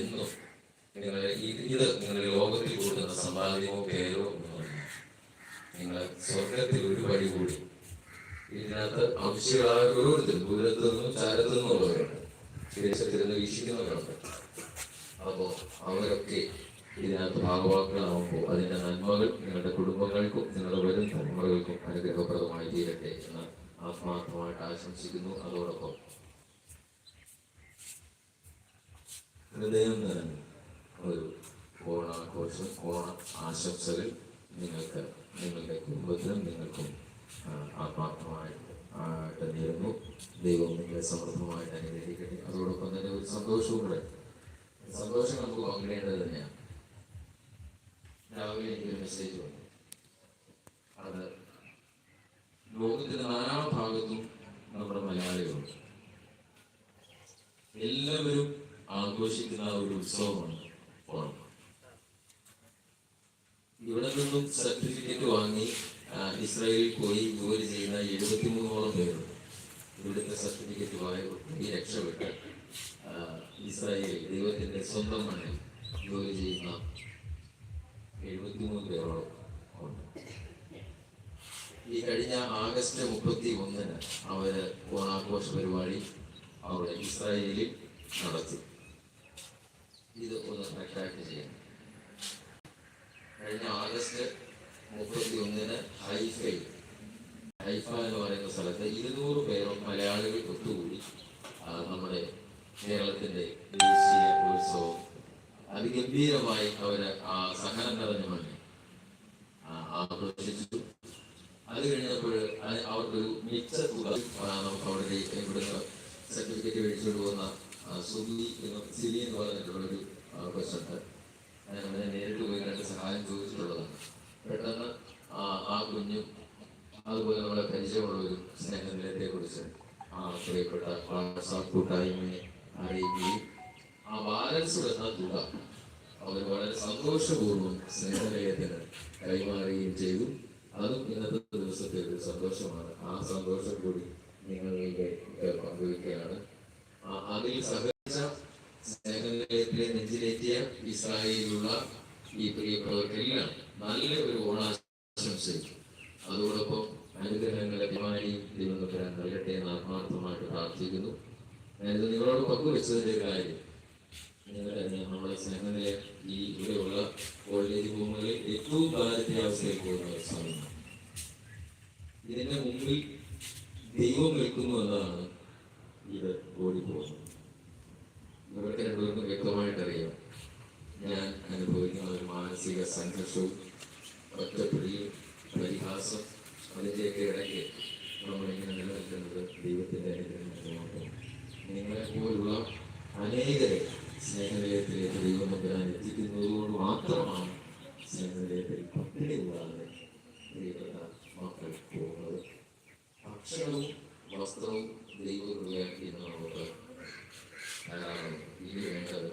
എന്നും നിങ്ങൾ ഇത് നിങ്ങൾ ലോകത്തിൽ കൊടുക്കുന്ന സമ്പാദ്യമോ പേരോ ഒന്നുമല്ല. നിങ്ങൾ സ്വർഗത്തിൽ ഒരു വഴി കൂടി. ഇതിനകത്ത് അംശികളായ ഓരോരുത്തരും ദൂരത്തു നിന്നും ചാരത്തു നിന്നുള്ളവരുണ്ട് വിദേശത്തിരുന്ന് വീക്ഷിക്കുന്നവരുണ്ട്. അപ്പോ അവരൊക്കെ ഇതിനകത്ത് ഭാഗവാക്കുകളാവുമ്പോൾ അതിന്റെ നന്മകൾ നിങ്ങളുടെ കുടുംബങ്ങൾക്കും നിങ്ങളുടെ വരും തലമുറകൾക്കും അനുഗ്രഹപ്രദമായി തീരട്ടെ എന്ന് ആത്മാർത്ഥമായിട്ട് ആശംസിക്കുന്നു. അതോടൊപ്പം ഹൃദയം നിറഞ്ഞു ഒരു ഓണാഘോഷം ഓണ ആശംസകൾ നിങ്ങൾക്ക് നിങ്ങളുടെ കുടുംബത്തിനും നിങ്ങൾക്കും ആത്മാർത്ഥമായിട്ട് നേരുന്നു ദൈവം നിങ്ങളെ സമൃദ്ധമായിട്ട് അനുഗ്രഹിക്കട്ടെ. അതോടൊപ്പം തന്നെ ഒരു സന്തോഷവും കൂടെ. സന്തോഷം നമുക്ക് പങ്കിടേണ്ടത് തന്നെയാണ്. രാവിലെ എനിക്കൊരു മെസ്സേജ് വന്നു. അത് ലോകത്തിന്റെ നാനാ ഭാഗത്തും നമ്മുടെ മലയാളികളുണ്ട്. ആഘോഷിക്കുന്ന ഒരു ഉത്സവമാണ് ഓണം. ഇവിടെ നിന്നും സർട്ടിഫിക്കറ്റ് വാങ്ങി ഇസ്രായേലിൽ പോയി ജോലി ചെയ്യുന്ന എഴുപത്തിമൂന്നോളം പേരുണ്ട്. ഇവിടുത്തെ സർട്ടിഫിക്കറ്റ് വാങ്ങി രക്ഷപ്പെട്ട് ഇസ്രായേൽ ദൈവത്തിന്റെ സ്വന്തം മണ്ണിൽ ജോലി ചെയ്യുന്ന എഴുപത്തിമൂന്ന് പേരോളം ഈ കഴിഞ്ഞ ആഗസ്റ്റ് മുപ്പത്തി ഒന്നിന് അവർ ഓണാഘോഷ പരിപാടി അവിടെ ഇസ്രായേലിൽ നടത്തി. ഇത് ഒന്ന് അട്രാക്ട് ചെയ്യണം കഴിഞ്ഞ ആഗസ്റ്റ് മുപ്പത്തി ഒന്നിന് ഹൈഫയിൽ ഹൈഫ എന്ന് പറയുന്ന സ്ഥലത്ത് ഇരുന്നൂറ് പേരും മലയാളികൾ ഒത്തുകൂടി. നമ്മുടെ കേരളത്തിന്റെ ദേശീയ ഉത്സവം. അതിഗംഭീരമായി അവർ ആ സഹനം നിറഞ്ഞ മണ്ണിൽ ആ, ആഘോഷിച്ചു. അത് കഴിഞ്ഞപ്പോൾ അവർക്കൊരു മിച്ച തുക നമുക്ക് അവിടെ ഇവിടുന്ന് സർട്ടിഫിക്കറ്റ് മേടിച്ചുകൊണ്ട് പോകുന്ന സുബി സിബി എന്ന് പറഞ്ഞിട്ടുള്ളൊരു ഞാൻ അവനെ നേരിട്ട് പോയി രണ്ട് സഹായം ചോദിച്ചിട്ടുള്ളതാണ്. പെട്ടെന്ന് ആ കുഞ്ഞും അതുപോലെ നമ്മളെ പരിചയമുള്ളവരും സ്നേഹനിലയത്തെ കുറിച്ച് ആ പ്രിയപ്പെട്ട വാട്സാപ്പ് കൂട്ടായ്മയെ അറിയുകയും ആ ബാലൻസ് എന്ന തുക അവർ വളരെ സന്തോഷപൂർവം സ്നേഹനിലയത്തിന് കൈമാറുകയും ചെയ്തു. അതും ഇന്നത്തെ ദിവസത്തെ ഒരു സന്തോഷമാണ്. ആ സന്തോഷം കൂടി നിങ്ങളിലേക്ക് പങ്കുവയ്ക്കുകയാണ് അതിൽ സഹകരിച്ച സ്നേഹനിലയത്തിലെ നെഞ്ചിലേറ്റിയ ഇസ്രായേലിലുള്ള ഈ പ്രിയപ്പെട്ടവർക്കെല്ലാം നല്ല ഒരു ഓണാശംസയും അതോടൊപ്പം അനുഗ്രഹങ്ങളെ പിമാരിയും ദൈവം നൽകട്ടെ എന്ന് ആത്മാർത്ഥമായിട്ട് പ്രാർത്ഥിക്കുന്നു. ഞാനിത് നിങ്ങളോട് പങ്കുവെച്ചതിന്റെ കാര്യം. നമ്മുടെ സ്നേഹനിലയം ഈ ഇവിടെയുള്ള കോളേജ് ഭൂമികളിൽ ഏറ്റവും ദാരിദ്ര്യാവസ്ഥയിൽ പോകുന്ന ഒരു സമയമാണ്. ഇതിന്റെ മുമ്പിൽ ദൈവം നിൽക്കുന്നു എന്നതാണ് ഇത് ഓടിപ്പോകുന്നു ഇവർക്ക് രണ്ടുപേർക്കും വ്യക്തമായിട്ടറിയാം. ഞാൻ അനുഭവിക്കുന്ന ഒരു മാനസിക സംഘർഷവും ഒറ്റപ്പിടിയും പരിഹാസം അതിന്റെയൊക്കെ ഇടയ്ക്ക് നമ്മളിങ്ങനെ നിലനിൽക്കുന്നത് ദൈവത്തിന്റെ അനുഗ്രഹം നിങ്ങളെപ്പോലുള്ള നിങ്ങളെ പോലുള്ള അനേകരെ സ്നേഹനിലയത്തിലേക്ക് ദൈവം നമ്പരാൻ എത്തിക്കുന്നതുകൊണ്ട് മാത്രമാണ് സ്നേഹനിലയത്തിൽ പട്ടിണി കൂടാതെ പ്രിയപ്പെട്ട മക്കൾ പോകുന്നത്. ഭക്ഷണവും വസ്ത്രവും ദൈവകൃപയാക്കി നമുക്ക്. ധാരാളം ഇനി വേണ്ടത്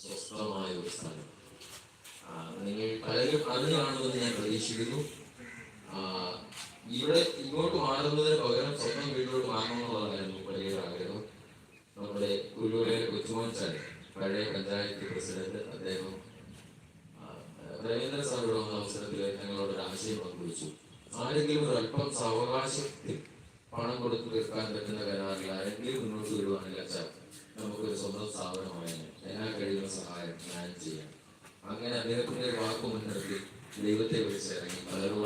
സ്വസ്ഥമായ ഒരു സ്ഥലം. നിങ്ങൾ പലരും അറിഞ്ഞാണെന്ന് ഞാൻ പ്രതീക്ഷിക്കുന്നു. ഇവിടെ ഇങ്ങോട്ട് മാറുന്നതിന് പകരം സ്വന്തം വീട്ടിലോട്ട് മാറണമെന്നുള്ളതായിരുന്നു പഴയ ആഗ്രഹം. നമ്മുടെ കുരുവിലെ കൊച്ചുമോൻചാൻ പഴയ പഞ്ചായത്ത് പ്രസിഡന്റ് അദ്ദേഹം രവീന്ദ്ര വന്ന അവസരത്തിൽ ഞങ്ങളോട് ഒരു ആശയം പങ്കുവച്ചു. ആരെങ്കിലും ഒരു അല്പം സാവകാശത്തിൽ പണം കൊടുത്ത് തീർക്കാൻ പറ്റുന്ന കരാറിൽ ആരെങ്കിലും മുന്നോട്ട് വിടുവാണെങ്കിൽ അച്ഛാ നമുക്കൊരു സ്വന്തം സ്ഥാപനമായി ഞാൻ കഴിയുന്ന സഹായം ഞാൻ ചെയ്യാം. അങ്ങനെ അദ്ദേഹത്തിന്റെ വാക്കു മുൻനിർത്തി ദൈവത്തെ വിളിച്ചിറങ്ങി പലരോട്